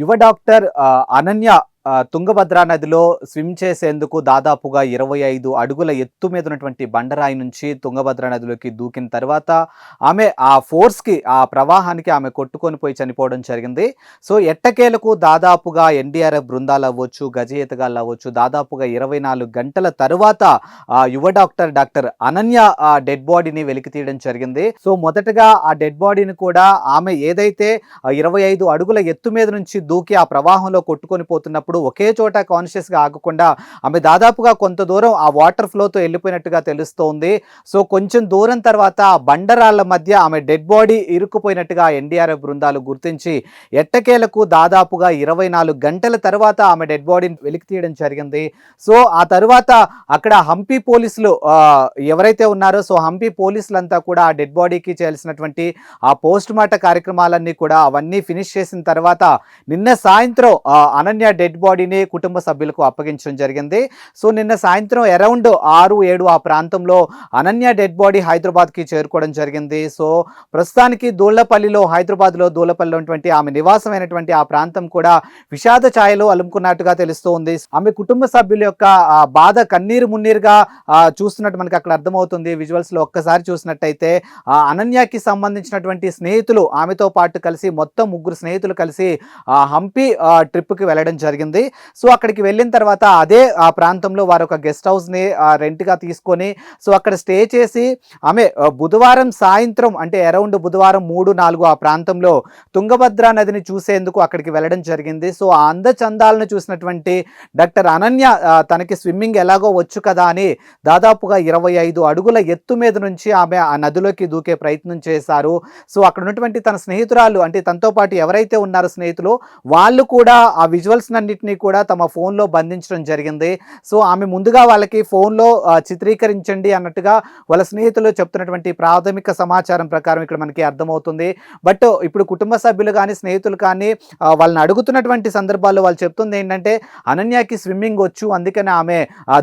యువ డాక్టర్ ఆ, అనన్య ఆ, తుంగభద్రా నదిలో స్విమ్ చేసేందుకు దాదాపుగా ఇరవై ఐదు అడుగుల ఎత్తు మీద ఉన్నటువంటి బండరాయి నుంచి తుంగభద్రా నదిలోకి దూకిన తర్వాత ఆమె ఆ ఫోర్స్కి ఆ ప్రవాహానికి ఆమె కొట్టుకొని పోయి చనిపోవడం జరిగింది. సో ఎట్టకేలకు దాదాపుగా ఎన్డీఆర్ఎఫ్ బృందాలు అవ్వచ్చు గజయితగాళ్ళు అవ్వచ్చు దాదాపుగా ఇరవై నాలుగు గంటల తరువాత ఆ యువ డాక్టర్ డాక్టర్ అనన్య ఆ డెడ్ బాడీని వెలికి తీయడం జరిగింది. సో మొదటగా ఆ డెడ్ బాడీని కూడా ఆమె ఏదైతే ఇరవై ఐదు అడుగుల ఎత్తు మీద నుంచి దూకి ఆ ప్రవాహంలో కొట్టుకొని పోతున్నప్పుడు ఒకే చోట కాన్షియస్గా ఆగకుండా ఆమె దాదాపుగా కొంత దూరం ఆ వాటర్ ఫ్లోతో వెళ్ళిపోయినట్టుగా తెలుస్తోంది. సో కొంచెం దూరం తర్వాత ఆ బండరాళ్ళ మధ్య ఆమె డెడ్ బాడీ ఇరుక్కుపోయినట్టుగా ఎన్డీఆర్ఎఫ్ బృందాలు గుర్తించి ఎట్టకేలకు దాదాపుగా ఇరవై నాలుగు గంటల తర్వాత ఆమె డెడ్ బాడీని వెలికి తీయడం జరిగింది. సో ఆ తర్వాత అక్కడ హంపి పోలీసులు ఎవరైతే ఉన్నారో సో హంపి పోలీసులంతా కూడా ఆ డెడ్ బాడీకి చేయాల్సినటువంటి ఆ పోస్ట్ మార్టం కార్యక్రమాలన్నీ కూడా అవన్నీ ఫినిష్ చేసిన తర్వాత నిన్న సాయంత్రం అనన్య డెడ్ బాడీని కుటుంబ సభ్యులకు అప్పగించడం జరిగింది. సో నిన్న సాయంత్రం అరౌండ్ ఆరు ఏడు ఆ ప్రాంతంలో అనన్య డెడ్ బాడీ హైదరాబాద్కి చేరుకోవడం జరిగింది. సో ప్రస్తుతానికి దూళ్ళపల్లిలో హైదరాబాద్లో దూళ్ళపల్లిలో ఉన్నటువంటి ఆమె నివాసమైనటువంటి ఆ ప్రాంతం కూడా విషాద ఛాయలో అలుముకున్నట్టుగా తెలుస్తోంది. ఆమె కుటుంబ సభ్యుల యొక్క బాధ కన్నీరు మున్నీరుగా చూస్తున్నట్టు మనకి అక్కడ అర్థమవుతుంది. విజువల్స్లో ఒక్కసారి చూసినట్టయితే అనన్యకి సంబంధించినటువంటి స్నేహితులు ఆమెతో పాటు కలిసి మొత్తం ముగ్గురు స్నేహితులు కలిసి హంపి ట్రిప్కి వెళ్ళడం జరిగింది. సో అక్కడికి వెళ్ళిన తర్వాత అదే ఆ ప్రాంతంలో వారు ఒక గెస్ట్ హౌస్ని రెంట్గా తీసుకొని సో అక్కడ స్టే చేసి ఆమె బుధవారం సాయంత్రం అంటే అరౌండ్ బుధవారం మూడు నాలుగు ఆ ప్రాంతంలో తుంగభద్ర నదిని చూసేందుకు అక్కడికి వెళ్ళడం జరిగింది. సో ఆ అందచందాలను చూసినటువంటి డాక్టర్ అనన్య తనకి స్విమ్మింగ్ ఎలాగో వచ్చు కదా అని దాదాపుగా ఇరవై ఐదు అడుగుల ఎత్తు మీద నుంచి ఆమె ఆ నదిలోకి దూకే ప్రయత్నం చేశారు. సో అక్కడ ఉన్నటువంటి తన స్నేహితురాలు అంటే తనతో పాటు ఎవరైతే ఉన్నారో స్నేహితులు వాళ్ళు కూడా ఆ విజువల్స్ అన్నింటినీ కూడా తమ ఫోన్లో బంధించడం జరిగింది. సో ఆమె ముందుగా వాళ్ళకి ఫోన్లో చిత్రీకరించండి అన్నట్టుగా వాళ్ళ స్నేహితులు చెప్తున్నటువంటి ప్రాథమిక సమాచారం ప్రకారం ఇక్కడ మనకి అర్థమవుతుంది. బట్ ఇప్పుడు కుటుంబ సభ్యులు కానీ స్నేహితులు కానీ వాళ్ళని అడుగుతున్నటువంటి సందర్భాల్లో వాళ్ళు చెప్తుంది ఏంటంటే అనన్యకి స్విమ్మింగ్ వచ్చు. అందుకని ఆమె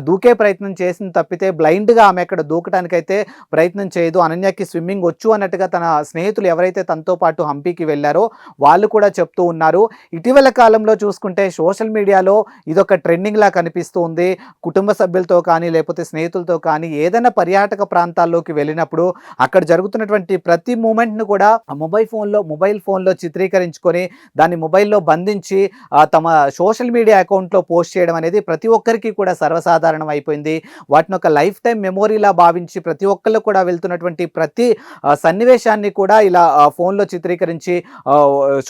దూకే ప్రయత్నం చేసింది తప్పితే బ్లైండ్గా ఆమె అక్కడ దూకడానికైతే ప్రయత్నం చేయదు. అనన్యకి స్విమ్మింగ్ వచ్చు అన్నట్టుగా తన స్నేహితులు ఎవరైతే తనతో పాటు హంపీకి వెళ్ళారో వాళ్ళు కూడా చెప్తూ ఉన్నారు. ఇటీవల కాలంలో చూసుకుంటే సోషల్ సోషల్ మీడియాలో ఇదొక ట్రెండింగ్ లా కనిపిస్తూ ఉంది కుటుంబ సభ్యులతో కానీ లేకపోతే స్నేహితులతో కానీ ఏదైనా పర్యాటక ప్రాంతాల్లోకి వెళ్ళినప్పుడు అక్కడ జరుగుతున్నటువంటి ప్రతి మూమెంట్ను కూడా మొబైల్ ఫోన్లో మొబైల్ ఫోన్లో చిత్రీకరించుకొని దాన్ని మొబైల్లో బంధించి తమ సోషల్ మీడియా అకౌంట్లో పోస్ట్ చేయడం అనేది ప్రతి ఒక్కరికి కూడా సర్వసాధారణం అయిపోయింది. వాటిని ఒక లైఫ్ టైం మెమోరీలా భావించి ప్రతి ఒక్కళ్ళు కూడా వెళ్తున్నటువంటి ప్రతి సన్నివేశాన్ని కూడా ఇలా ఫోన్లో చిత్రీకరించి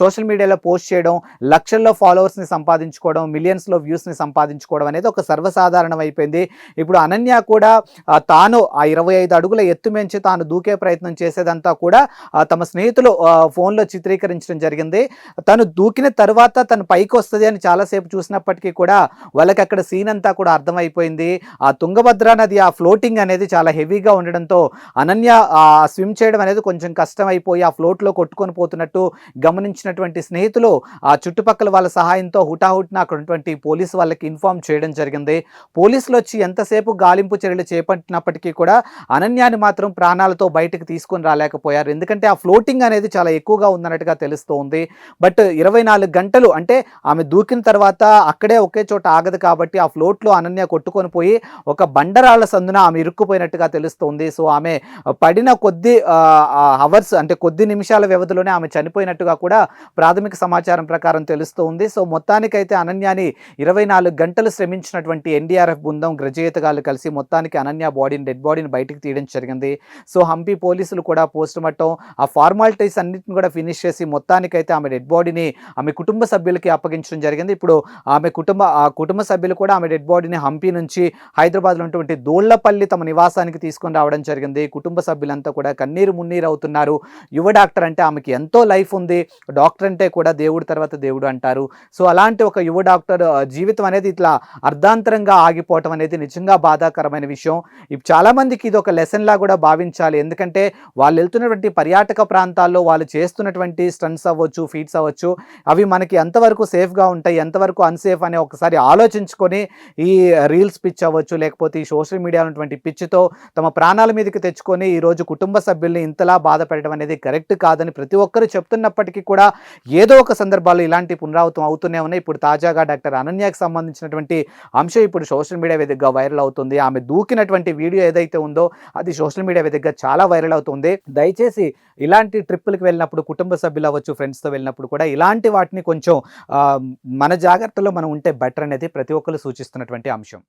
సోషల్ మీడియాలో పోస్ట్ చేయడం లక్షల్లో ఫాలోవర్స్ని సంపాదించుకోవడం మిలియన్స్లో వ్యూస్ని సంపాదించుకోవడం అనేది ఒక సర్వసాధారణం అయిపోయింది ఇప్పుడు అనన్య కూడా తాను ఆ ఇరవై ఐదు అడుగుల ఎత్తు మించి తాను దూకే ప్రయత్నం చేసేదంతా కూడా తమ స్నేహితులు ఫోన్లో చిత్రీకరించడం జరిగింది. తను దూకిన తర్వాత తను పైకి వస్తుంది అని చాలాసేపు చూసినప్పటికీ కూడా వాళ్ళకి అక్కడ సీన్ అంతా కూడా అర్థమైపోయింది. ఆ తుంగభద్ర నది ఆ ఫ్లోటింగ్ అనేది చాలా హెవీగా ఉండడంతో అనన్య ఆ స్విమ్ చేయడం అనేది కొంచెం కష్టమైపోయి ఆ ఫ్లోట్లో కొట్టుకొని పోతున్నట్టు గమనించినటువంటి స్నేహితులు ఆ చుట్టుపక్కల వాళ్ళ సహాయంతో హుటాహుటిన అక్కడ ఉన్నటువంటి పోలీసు వాళ్ళకి ఇన్ఫార్మ్ చేయడం జరిగింది. పోలీసులు వచ్చి ఎంతసేపు గాలింపు చర్యలు చేపట్టినప్పటికీ కూడా అనన్యాన్ని మాత్రం ప్రాణాలతో బయటకు తీసుకొని రాలేకపోయారు. ఎందుకంటే ఆ ఫ్లోటింగ్ అనేది చాలా ఎక్కువగా ఉందన్నట్టుగా తెలుస్తోంది. బట్ ఇరవై నాలుగు గంటలు అంటే ఆమె దూకిన తర్వాత అక్కడే ఒకే చోట ఆగదు కాబట్టి ఆ ఫ్లోట్లో అనన్య కొట్టుకొని పోయి ఒక బండరాళ్ళ సందున ఆమె ఇరుక్కుపోయినట్టుగా తెలుస్తోంది. సో ఆమె పడిన కొద్ది అవర్స్ అంటే కొద్ది నిమిషాల వ్యవధిలోనే ఆమె చనిపోయినట్టుగా కూడా ప్రాథమిక సమాచారం ప్రకారం తెలుస్తోంది. సో మొత్తానికైతే అనన్యాని ఇరవై నాలుగు గంటలు శ్రమించినటువంటి ఎన్డీఆర్ఎఫ్ బృందం గ్రజయితగాళ్ళు కలిసి మొత్తానికి అనన్య బాడీని డెడ్ బాడీని బయటికి తీయడం జరిగింది. సో హంపి పోలీసులు కూడా పోస్ట్ మార్టం ఆ ఫార్మాలిటీస్ అన్నింటిని కూడా ఫినిష్ చేసి మొత్తానికైతే ఆమె డెడ్ బాడీని ఆమె కుటుంబ సభ్యులకి అప్పగించడం జరిగింది. ఇప్పుడు ఆమె కుటుంబ ఆ కుటుంబ సభ్యులు కూడా ఆమె డెడ్ బాడీని హంపి నుంచి హైదరాబాద్లో ఉన్నటువంటి దోళ్ళపల్లి తమ నివాసానికి తీసుకొని రావడం జరిగింది. కుటుంబ సభ్యులంతా కూడా కన్నీరు మున్నీరు అవుతున్నారు. యువ డాక్టర్ అంటే ఆమెకి ఎంతో లైఫ్ ఉంది. డాక్టర్ అంటే కూడా దేవుడి తర్వాత దేవుడు అంటారు. సో అలాంటి ఒక యువ డాక్టర్ జీవితం అనేది ఇట్లా అర్ధాంతరంగా ఆగిపోవటం అనేది నిజంగా బాధాకరమైన విషయం. చాలామందికి ఇది ఒక లెసన్ లా కూడా భావించాలి. ఎందుకంటే వాళ్ళు వెళ్తున్నటువంటి పర్యాటక ప్రాంతాల్లో వాళ్ళు చేస్తున్నటువంటి స్టంట్స్ అవ్వచ్చు ఫీట్స్ అవ్వచ్చు అవి మనకి ఎంతవరకు సేఫ్గా ఉంటాయి ఎంతవరకు అన్సేఫ్ అనే ఒకసారి ఆలోచించుకొని ఈ రీల్స్ పిచ్ అవ్వచ్చు లేకపోతే ఈ సోషల్ మీడియా ఉన్నటువంటి పిచ్చితో తమ ప్రాణాల మీదకి తెచ్చుకొని ఈ రోజు కుటుంబ సభ్యుల్ని ఇంతలా బాధ పెట్టడం అనేది కరెక్ట్ కాదని ప్రతి ఒక్కరు చెప్తున్నప్పటికీ కూడా ఏదో ఒక సందర్భాల్లో ఇలాంటి పునరావృతం అవుతూనే ఉన్నాయి. ఇప్పుడు తాజాగా డాక్టర్ అనన్యకి సంబంధించినటువంటి అంశం ఇప్పుడు సోషల్ మీడియా వేదికగా వైరల్ అవుతుంది. ఆమె దూకినటువంటి వీడియో ఏదైతే ఉందో అది సోషల్ మీడియా వేదికగా చాలా వైరల్ అవుతుంది. దయచేసి ఇలాంటి ట్రిప్పులకు వెళ్ళినప్పుడు కుటుంబ సభ్యులు అవ్వచ్చు ఫ్రెండ్స్తో వెళ్ళినప్పుడు కూడా ఇలాంటి వాటిని కొంచెం మన జాగ్రత్తలో మనం ఉంటే బెటర్ అనేది ప్రతి ఒక్కరు సూచిస్తున్నటువంటి అంశం.